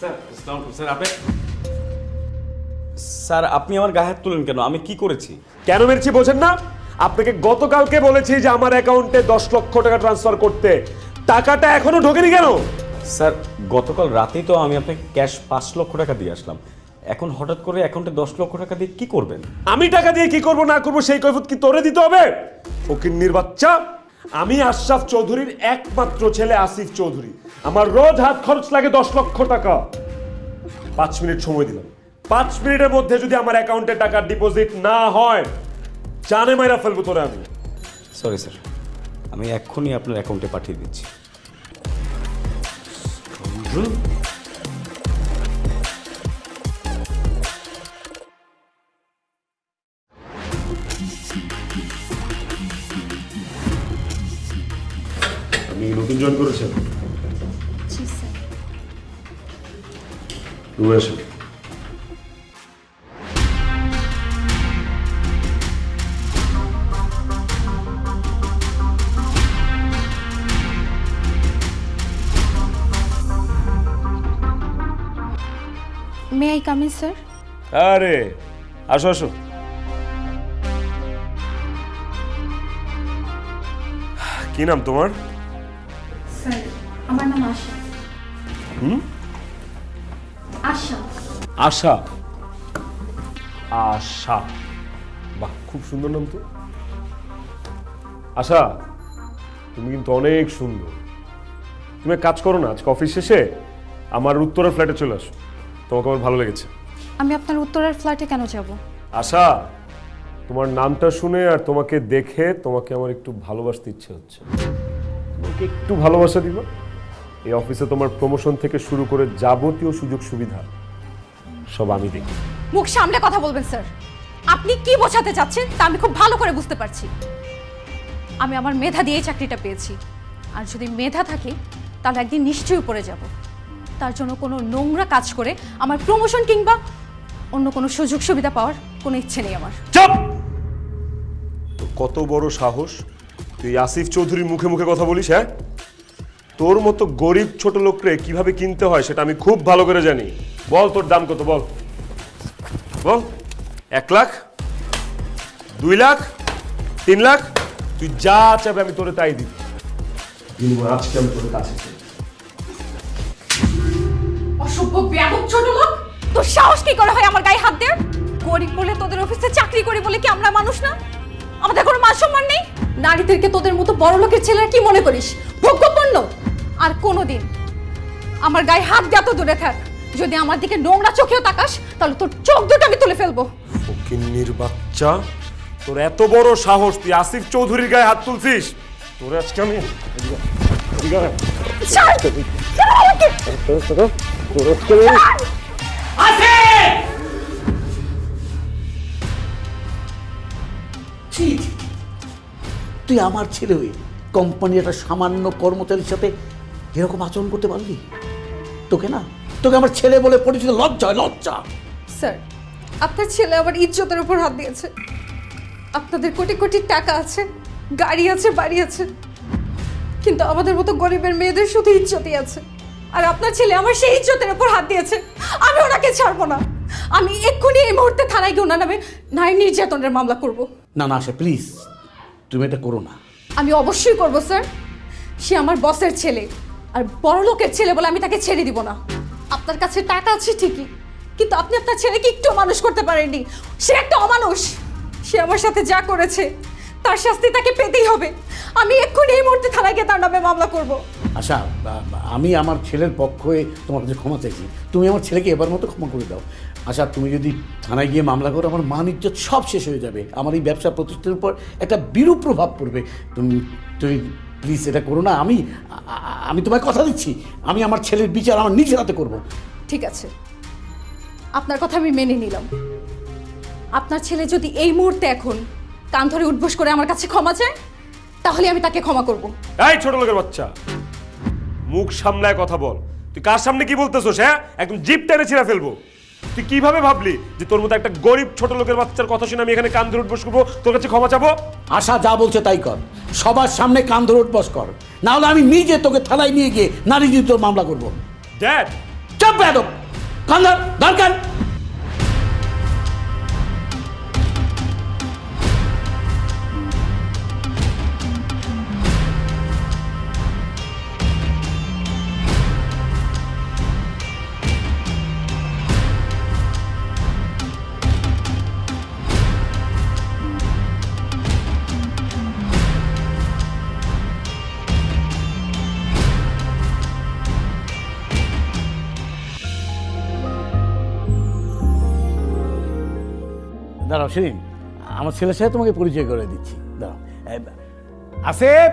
Sir আসসালামু আলাইকুম sir আপনি স্যার আপনি আমার গায়ে হাত তুলেন কেন? আমি কি করেছি? কেন মেরেছি বোঝেন না? আপনাকে গতকালকে বলেছি যে আমার অ্যাকাউন্টে দশ লক্ষ টাকা ট্রান্সফার করতে। টাকাটা এখনও ঢোকেনি কেন? স্যার গতকাল রাতেই তো আমি আপনাকে ক্যাশ পাঁচ লক্ষ টাকা দিয়ে আসলাম। এখন হঠাৎ করে অ্যাকাউন্টে দশ লক্ষ টাকা দিয়ে কি করবেন? আমি টাকা দিয়ে কি করব না করব সেই কৈফত কি তোরে দিতে হবে? ফকিন্নির বাচ্চা। আমি আশরাফ চৌধুরীর একমাত্র ছেলে আসিফ চৌধুরী। আমার রোজ হাত খরচ লাগে দশ লক্ষ টাকা। পাঁচ মিনিট সময় দিলাম। পাঁচ মিনিটের মধ্যে যদি আমার অ্যাকাউন্টে টাকার ডিপোজিট না হয় জানে মাইরা ফেলব তোরে আমি। সরি স্যার আমি এক্ষুনি আপনার অ্যাকাউন্টে পাঠিয়ে দিচ্ছি। জয়েন করেছেন? রুমে আসেন। মে আই কামিন স্যার আরে আসো আসো। কি নাম তোমার? আমার নাম আশা। হুম? আশা। আশা? আশা। বাহ খুব সুন্দর নাম তো। আশা তুমি কিন্তু অনেক সুন্দর। তুমি এক কাজ করো না আজকে অফিস শেষে আমার উত্তরের ফ্ল্যাটে চলে আসো। তোমাকে আমার ভালো লেগেছে। আমি আপনার উত্তরের ফ্ল্যাটে কেন যাব? আশা তোমার নামটা শুনে আর তোমাকে দেখে তোমাকে আমার একটু ভালোবাসতে ইচ্ছে হচ্ছে। তোমাকে একটু ভালোবাসা দিব। এই অফিসে তোমার প্রমোশন থেকে শুরু করে যাবতীয় সুযোগ সুবিধা সব আমি দেখি। মুখ সামলে কথা বলবেন স্যার। আপনি কি বোঝাতে চাচ্ছেন তা আমি খুব ভালো করে বুঝতে পারছি। আমি আমার মেধা দিয়েই চাকরিটা পেয়েছি। আর যদি মেধা থাকে তাহলে একদিন নিশ্চয়ই উপরে যাব। তার জন্য কোনো নোংরা কাজ করে আমার প্রমোশন কিংবা অন্য কোনো সুযোগ সুবিধা পাওয়ার কোনো ইচ্ছে নেই আমার। চুপ! কত বড় সাহস। তুই আসিফ চৌধুরীর মুখে মুখে কথা বলিস হ্যাঁ? তোর মতো গরিব ছোট লোকরে কীভাবে কিনতে হয় সেটা আমি খুব ভালো করে জানি। বল তোর দাম কত বল। বল। এক লাখ দুই লাখ তিন লাখ তুই যা চাবে আমি তোরে তাই দিবি আজকে আমি তোর কাছে অসভ্য ব্যাপক ছোট লোক। তোর সাহস কি করে হয় আমার গায়ে হাত দেয় গরিব বলে তোদের অফিসে চাকরি করি বলে কি আমরা মানুষ না? আমাদের কোনো মান সম্মান নেই? নারীদেরকে তোদের মতো বড় লোকের ছেলেরা কি মনে করিস? ভোগ্যপণ্য। আর কোনোদিন আমার গায়ে হাত দেওয়া তো দূরে থাক। যদি আমার দিকে নোংরা চোখেও তাকাস তাহলে তোর চোখ দুটো আমি তুলে ফেলব। ফকিন্নির বাচ্চা তোর এত বড় সাহস তুই আসিফ চৌধুরীর গায়ে হাত তুলছিস? তোর আজকে আমি। তুই আমার ছেলে হয়ে কোম্পানির একটা সামান্য কর্মচারীর সাথে এরকম আচরণ করতে পারলি তোকে না? তোকে আমার ছেলে বলে পরিচিত লজ্জা লজ্জা। স্যার আপনার ছেলে আমার ইজ্জতের উপর হাত দিয়েছে। আপনাদের কোটি কোটি টাকা আছে গাড়ি আছে বাড়ি আছে। কিন্তু আমাদের মতো গরিবের মেয়েদের শুধু ইজ্জতই আছে। আর আপনার ছেলে আমার সেই ইজ্জতের উপর হাত দিয়েছে। আমি ওনাকে ছাড়বো না। আমি এক্ষুনি এই মুহূর্তে থানায় গিয়ে ওনার নামে নারী নির্যাতনের মামলা করব। না না সে প্লিজ তুমি এটা করো না। আমি অবশ্যই করব স্যার। সে আমার বসের ছেলে। আর বড় লোকের ছেলে বলে আমি তাকে ছেড়ে দিব না। আপনার কাছে টাকা আছে ঠিকই, কিন্তু আপনি আপনার ছেলেকে একটু মানুষ করতে পারেননি। সে একটা অমানুষ। সে আমার সাথে যা করেছে, তার শাস্তি তাকে পেতেই হবে। আমি এক্ষুনি এই মুহূর্তে থানায় গিয়ে তার নামে মামলা করব। আচ্ছা বা- বা- আমি আমার ছেলের পক্ষ হয়ে তোমার কাছে ক্ষমা চাইছি। তুমি আমার ছেলেকে এবার মতো ক্ষমা করে দাও। আচ্ছা তুমি যদি থানায় গিয়ে মামলা করো, আমার মান ইজ্জত সব শেষ হয়ে যাবে। আমার এই ব্যবসা প্রতিষ্ঠানের উপর একটা বিরূপ প্রভাব পড়বে। তুমি তুমি প্লিজ এটা করো না আমি আমি তোমায় কথা দিচ্ছি। আমি আমার ছেলের বিচার আমার নিজের হাতে করব। ঠিক আছে। আপনার কথা আমি মেনে নিলাম। আপনার ছেলে যদি এই মুহূর্তে এখন কান ধরে উঠবোস করে আমার কাছে ক্ষমা চায় তাহলে আমি তাকে ক্ষমা করব। এই ছোট লোকের বাচ্চা মুখ সামলায় কথা বল। তুই কার সামনে কি বলতেছস হ্যাঁ? একদম জিপ টেনে ছিঁড়ে ফেলব। তুই কীভাবে ভাবলি যে তোর মতো একটা গরিব ছোট লোকের বাচ্চার কথা শুনে আমি এখানে কান ধরে উঠবস করব? তোর কাছে ক্ষমা চাবো? আশা যা বলছে তাই কর। সবার সামনে কান ধরে উঠবস কর। না হলে আমি নিজে তোকে থালায় নিয়ে গিয়ে নারী নির্যাতন মামলা করব। ড্যাড চাপ বেদব কান দরকার। দাঁড়াও সেদিন আমার ছেলের সাথে তোমাকে পরিচয় করে দিচ্ছি। দাঁড়াও। আসিফ!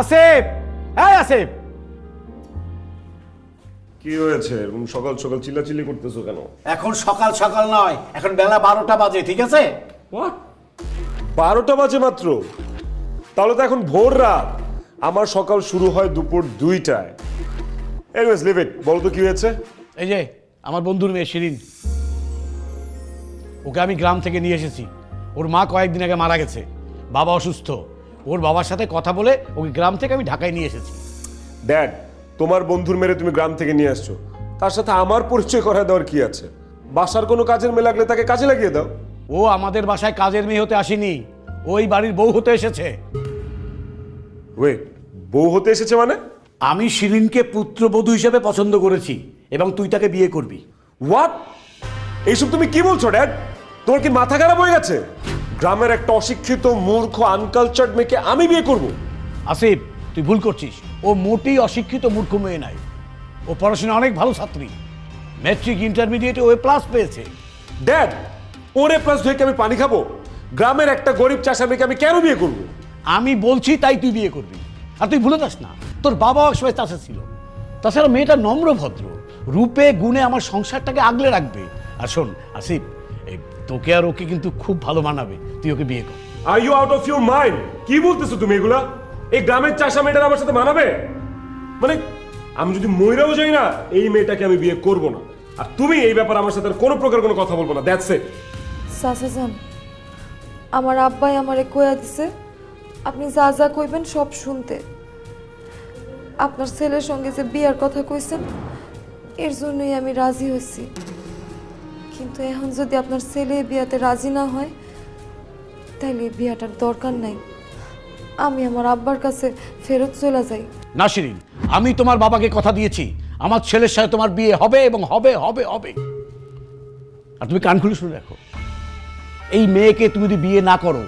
আসিফ! হ্যাঁ আসিফ! কি হয়েছে? এরকম সকাল সকাল চিল্লাচিল্লি করতেছো কেন? এখন সকাল সকাল নয় এখন বেলা বারোটা বাজে ঠিক আছে? বারোটা বাজে মাত্র? তাহলে তো এখন ভোর রাত। আমার সকাল শুরু হয় দুপুর দুইটায়। এনিওয়েজ লিভ ইট বলো তো কি হয়েছে? এই যে আমার বন্ধুর মেয়ে শিরিন। ওকে আমি গ্রাম থেকে নিয়ে এসেছি। ওর মা কয়েকদিন আগে মারা গেছে। বাবা অসুস্থ। ওর বাবার সাথে কথা বলে ওকে গ্রাম থেকে আমি ঢাকায় নিয়ে এসেছি। ড্যাড তোমার বন্ধুর মেরে তুমি গ্রাম থেকে নিয়ে আসছো। তার সাথে আমার পরিচয় করা দেওয়ার কি আছে? বাসার কোনো কাজের মেয়ে লাগলে তাকে কাজে লাগিয়ে দাও। ও আমাদের বাসায় কাজের মেয়ে হতে আসেনি। ওই বাড়ির বউ হতে এসেছে। ওয়েট বউ হতে এসেছে মানে? আমি শিরিনকে পুত্রবধূ হিসেবে পছন্দ করেছি এবং তুই তাকে বিয়ে করবি। হোয়াট এইসব তুমি কি বলছো ড্যাড তোমার কি মাথা খারাপ হয়ে গেছে? গ্রামের একটা অশিক্ষিত মূর্খ আনকালচার্ড মেয়েকে আমি বিয়ে করব। আসিফ তুই ভুল করছিস। ও মোটেই অশিক্ষিত মূর্খ মেয়ে নাই। ও পড়াশোনা অনেক ভালো ছাত্রী। ম্যাট্রিক ইন্টারমিডিয়েটে ও প্লাস পেয়েছে। ড্যাড ওরে প্লাস ধুয়ে কি আমি পানি খাব? গ্রামের একটা গরিব চাষা মেয়েকে আমি কেন বিয়ে করব? আমি বলছি তাই তুই বিয়ে করবি। আর তুই ভুলে যাস না তোর বাবা একসময় চাষে ছিল। তাছাড়া মেয়েটা নম্র ভদ্র। রূপে গুণে আমার সংসারটাকে আগলে রাখবে। আর শোন আসিফ এই তোকে আর ওকে কিন্তু খুব ভালো মানাবে। তুই ওকে বিয়ে কর। Are you out of your mind কি বলতেছো তুমি এগুলা? এই গ্রামের চাষা মেয়েটার আমার সাথে মানাবে? মানে আমি যদি ময়রাও যাই না এই মেয়েটাকে আমি বিয়ে করব না। আর তুমি এই ব্যাপারে আমার সাথে আর কোনো প্রকার কোনো কথা বলব না। দ্যাটস ইট চাচাজান আমার আব্বাই আমারে কয়া দিছে আপনি যা যা কইবেন সব শুনতে। আপনার ছেলের সঙ্গে যে বিয়ার কথা কইছেন এর জন্যই আমি রাজি হয়েছি কিন্তু এখন যদি আপনার ছেলে বিয়াতে রাজি না হয় তাইলে এই বিয়াটার দরকার নাই। আমি আমার আব্বার কাছে ফেরত চলে যাই। না শিরিন আমি তোমার বাবাকে কথা দিয়েছি। আমার ছেলের সাথে তোমার বিয়ে হবে এবং হবে হবে হবে। আর তুমি কান খুলে শুনে রাখো এই মেয়েকে তুমি যদি বিয়ে না করো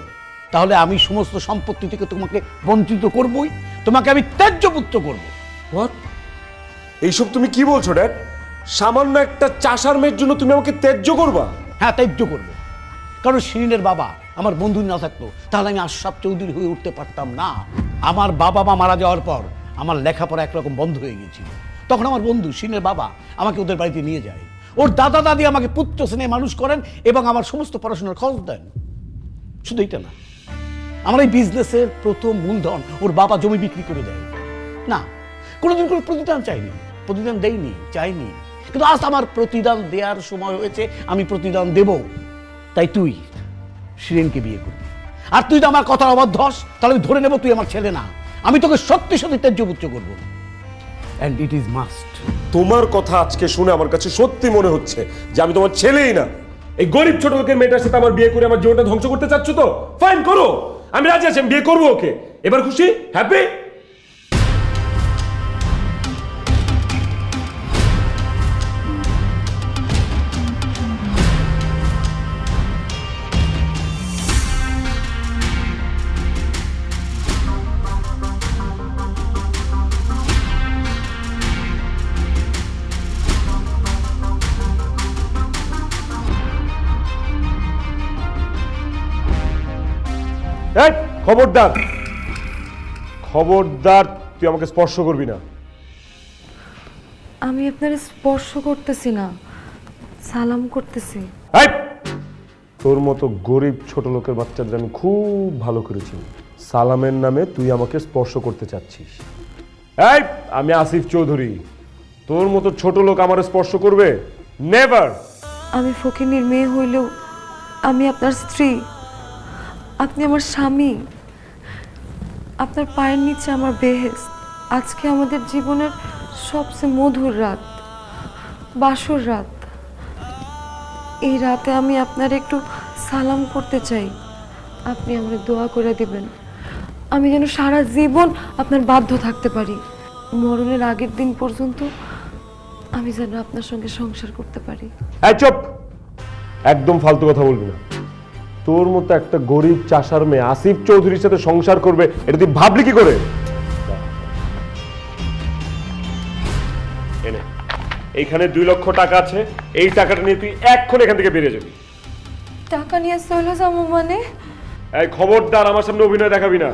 তাহলে আমি সমস্ত সম্পত্তি থেকে তোমাকে বঞ্চিত করবই। তোমাকে আমি ত্যায্য পুত্র করব এইসব তুমি কি বলছো ড্যাড সামান্য একটা চাষার মেয়ের জন্য তুমি আমাকে ত্যায্য করবা? হ্যাঁ ত্যায্য করব। কারণ শিরিনের বাবা আমার বন্ধু না থাকতো, তাহলে আমি আশরাফ চৌধুরী হয়ে উঠতে পারতাম না। আমার বাবা মা মারা যাওয়ার পর আমার লেখাপড়া একরকম বন্ধ হয়ে গিয়েছিল। তখন আমার বন্ধু, শিরিনের বাবা, আমাকে ওদের বাড়িতে নিয়ে যায়। ওর দাদা দাদি আমাকে পুত্র স্নেহে মানুষ করেন এবং আমার সমস্ত পড়াশোনার খরচ দেন। শুধু এইটা না, আমার এই বিজনেসের প্রথম মূলধন ওর বাবা জমি বিক্রি করে দেয়। না, কোনোদিন কোনো প্রতিদান চাইনি, প্রতিদান দেয়নি, চাইনি। কিন্তু আজ আমার প্রতিদান দেওয়ার সময় হয়েছে, আমি প্রতিদান দেব। তাই তুই শিরিনকে বিয়ে করবি। আর তুই তো আমার কথা অবাধ্য হস, তাহলে আমি ধরে নেব তুই আমার ছেলে না। আমি তোকে সত্যি সত্যি ত্যায্যপুত্র করব। অ্যান্ড ইট ইজ মাস্ট তোমার কথা আজকে শুনে আমার কাছে সত্যি মনে হচ্ছে যে আমি তোমার ছেলেই না। এই গরিব ছোট লোকের মেয়েটার সাথে আমার বিয়ে করে আমার জীবনটা ধ্বংস করতে চাচ্ছ তো? ফাইন করো। আমি রাজি আছি, আমি বিয়ে করব ওকে। এবার খুশি? হ্যাপি এই খবরদার। খবরদার তুই আমাকে স্পর্শ করবি না। আমি আপনার স্পর্শ করতেছি না। সালাম করতেছি। এই তোর মতো গরিব ছোট লোকের বাচ্চাদের আমি খুব ভালো করেছি সালামের নামে তুই আমাকে স্পর্শ করতে চাচ্ছিস। এই আমি আসিফ চৌধুরী। তোর মতো ছোট লোক আমার স্পর্শ করবে? নেভার আমি ফকিনীর মেয়ে হইলেও আমি আপনার স্ত্রী। আপনি আমার স্বামী। আপনার পায়ের নিচে আমার বেহেস আজকে আমাদের জীবনের সবচেয়ে মধুর রাত, বাসর রাত। এই রাতে আমি আপনার একটু সালাম করতে চাই। আপনি আমাকে দোয়া করে দিবেন। আমি যেন সারা জীবন আপনার বাধ্য থাকতে পারি। মরণের আগের দিন পর্যন্ত আমি যেন আপনার সঙ্গে সংসার করতে পারি। চুপ! একদম ফালতু কথা বলবি না। তোর মতো একটা গরিব চাষার মেয়ে আসিফ চৌধুরীর সাথে সংসার করবে এটা তুই ভাবলি কি করে? এইখানে দুই লক্ষ টাকা আছে এই টাকাটা নিয়ে তুই এক্ষণ এখান থেকে বেরিয়ে যাবি। টাকা নিয়ে চলে যাব মানে? এই খবরদার আমার সামনে অভিনয় দেখাবি না।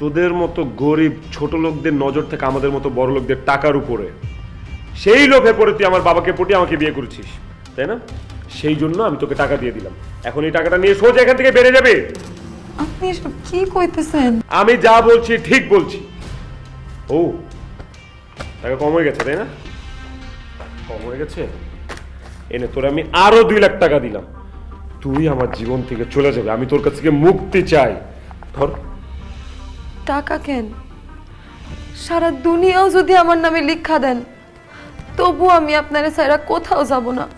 তোদের মতো গরিব ছোট লোকদের নজর থেকে আমাদের মতো বড় লোকদের টাকার উপরে। সেই লোভে পড়ে তুই আমার বাবাকে পটিয়ে আমাকে বিয়ে করেছিস তাই না? সেই জন্য আমি তোকে টাকা দিয়ে দিলাম। এখন এই টাকাটা নিয়ে সোজা এখান থেকে বেড়ে যাবে। আপনি এসব কি কইতেছেন? আমি যা বলছি ঠিক বলছি। ও টাকা কম হয়ে গেছে তাই না? কম হয়ে গেছে? এনে তোর আমি আরও দুই লাখ টাকা দিলাম। তুই আমার জীবন থেকে চলে যাবে আমি তোর কাছ থেকে মুক্তি চাই। ধর। টাকা কেন? সারা দুনিয়াও যদি আমার নামে লিখা দেন তবু আমি আপনার ছাড়া কোথাও যাব না।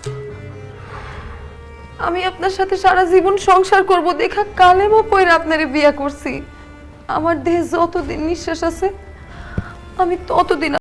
আমি আপনার সাথে সারা জীবন সংসার করব দেখা কালেমা পয়রা আপনারে বিয়া করছি। আমার দেহে যতদিন নিঃশ্বাস আছে, আমি ততদিন